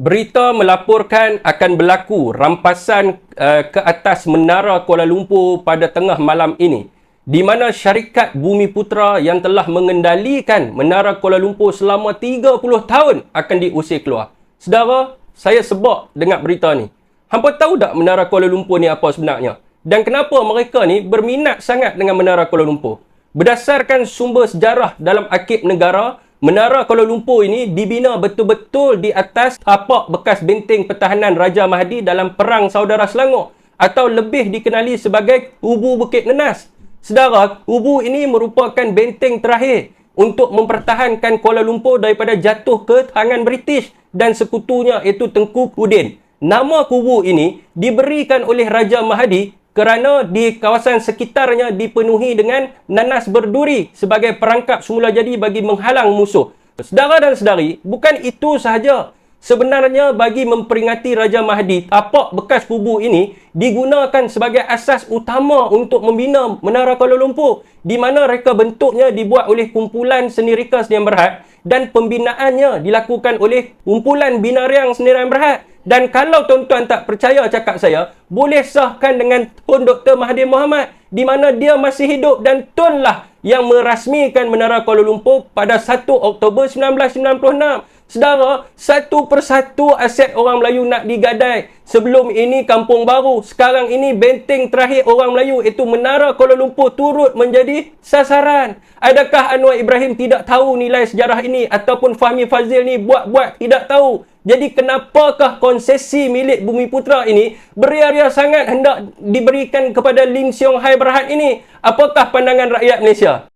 Berita melaporkan akan berlaku rampasan uh, ke atas menara Kuala Lumpur pada tengah malam ini di mana syarikat Bumi Putra yang telah mengendalikan menara Kuala Lumpur selama 30 tahun akan diusir keluar. Sedara, saya sebab dengar berita ni. Hampa tahu tak menara Kuala Lumpur ni apa sebenarnya? Dan kenapa mereka ni berminat sangat dengan menara Kuala Lumpur? Berdasarkan sumber sejarah dalam Akib Negara, Menara Kuala Lumpur ini dibina betul-betul di atas tapak bekas benteng pertahanan Raja Mahdi dalam Perang Saudara Selangor atau lebih dikenali sebagai Ubu Bukit Nenas. Sedara, Ubu ini merupakan benteng terakhir untuk mempertahankan Kuala Lumpur daripada jatuh ke tangan British dan sekutunya iaitu Tengku Udin. Nama kubu ini diberikan oleh Raja Mahdi kerana di kawasan sekitarnya dipenuhi dengan nanas berduri sebagai perangkap semula jadi bagi menghalang musuh. Sedara dan sedari, bukan itu sahaja. Sebenarnya bagi memperingati Raja Mahdi, tapak bekas kubu ini digunakan sebagai asas utama untuk membina Menara Kuala Lumpur di mana reka bentuknya dibuat oleh kumpulan seni reka Sdn Berhad dan pembinaannya dilakukan oleh kumpulan binariang Sdn Berhad. Dan kalau tuan-tuan tak percaya cakap saya, boleh sahkan dengan Tun Dr. Mahathir Mohamad di mana dia masih hidup dan Tun lah yang merasmikan Menara Kuala Lumpur pada 1 Oktober 1996. Sedara, satu persatu aset orang Melayu nak digadai. Sebelum ini kampung baru, sekarang ini benteng terakhir orang Melayu iaitu Menara Kuala Lumpur turut menjadi sasaran. Adakah Anwar Ibrahim tidak tahu nilai sejarah ini ataupun Fahmi Fazil ni buat-buat tidak tahu? Jadi kenapakah konsesi milik Bumi Putra ini beria-ria sangat hendak diberikan kepada Lim Siong Hai Berhad ini? Apakah pandangan rakyat Malaysia?